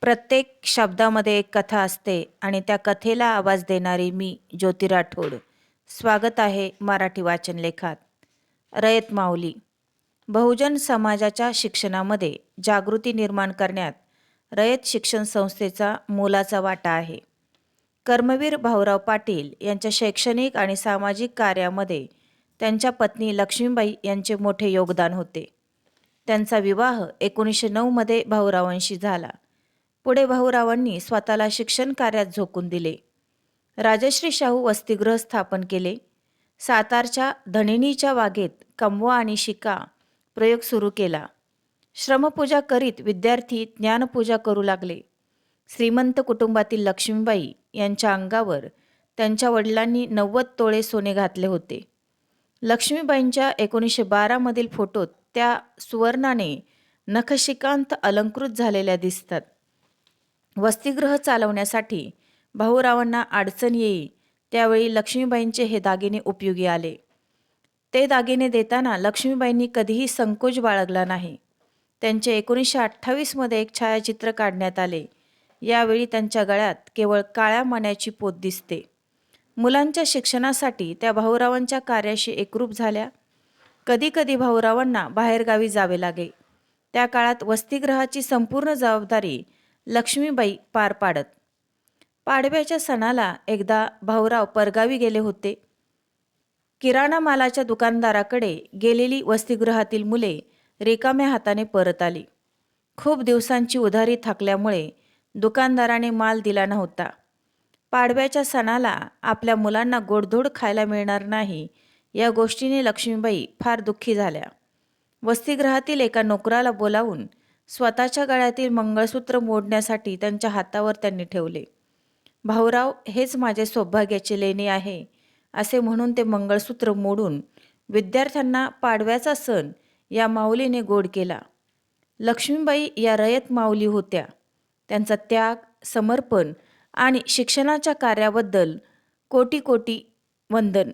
प्रत्येक शब्दामध्ये एक कथा असते आणि त्या कथेला आवाज देणारी मी ज्योती राठोड. स्वागत आहे मराठी वाचन लेखात. रयत माऊली. बहुजन समाजाच्या शिक्षणामध्ये जागृती निर्माण करण्यात रयत शिक्षण संस्थेचा मोलाचा वाटा आहे. कर्मवीर भाऊराव पाटील यांच्या शैक्षणिक आणि सामाजिक कार्यामध्ये त्यांच्या पत्नी लक्ष्मीबाई यांचे मोठे योगदान होते. त्यांचा विवाह एकोणीसशे नऊमध्ये भाऊरावांशी झाला. पुढे भाऊरावांनी स्वतःला शिक्षण कार्यात झोकून दिले. राजश्री शाहू वसतिगृह स्थापन केले. सातारच्या धनिनीच्या वागेत कमवा आणि शिका प्रयोग सुरू केला. श्रमपूजा करीत विद्यार्थी ज्ञानपूजा करू लागले. श्रीमंत कुटुंबातील लक्ष्मीबाई यांच्या अंगावर त्यांच्या वडिलांनी नव्वद तोळे सोने घातले होते. लक्ष्मीबाईंच्या एकोणीसशे बारामधील फोटोत त्या सुवर्णाने नखशिकांत अलंकृत झालेल्या दिसतात. वसतिगृह चालवण्यासाठी भाऊरावांना अडचण येई त्यावेळी लक्ष्मीबाईंचे हे दागिने उपयोगी आले. ते दागिने देताना लक्ष्मीबाईंनी कधीही संकोच बाळगला नाही. त्यांचे एकोणीसशे अठ्ठावीसमध्ये एक छायाचित्र काढण्यात आले. यावेळी त्यांच्या गळ्यात केवळ काळ्या मण्याची पोत दिसते. मुलांच्या शिक्षणासाठी त्या भाऊरावांच्या कार्याशी एकरूप झाल्या. कधीकधी भाऊरावांना बाहेरगावी जावे लागे. त्या काळात वसतिगृहाची संपूर्ण जबाबदारी लक्ष्मीबाई पार पाडत. पाडव्याच्या सणाला एकदा भाऊराव परगावी गेले होते. किराणा मालाच्या दुकानदाराकडे गेलेली वसतिगृहातील मुले रिकाम्या हाताने परत आली. खूप दिवसांची उधारी थाकल्यामुळे दुकानदाराने माल दिला नव्हता. पाडव्याच्या सणाला आपल्या मुलांना गोडधोड खायला मिळणार नाही या गोष्टीने लक्ष्मीबाई फार दुःखी झाल्या. वसतिगृहातील एका नोकराला बोलावून स्वतःच्या गळ्यातील मंगळसूत्र मोडण्यासाठी त्यांच्या हातावर त्यांनी ठेवले. भाऊराव हेच माझे सौभाग्याचे लेणी आहे असे म्हणून ते मंगळसूत्र मोडून विद्यार्थ्यांना पाडव्याचा सण या माऊलीने गोड केला. लक्ष्मीबाई या रयत माऊली होत्या. त्यांचा त्याग समर्पण आणि शिक्षणाच्या कार्याबद्दल कोटी कोटी वंदन.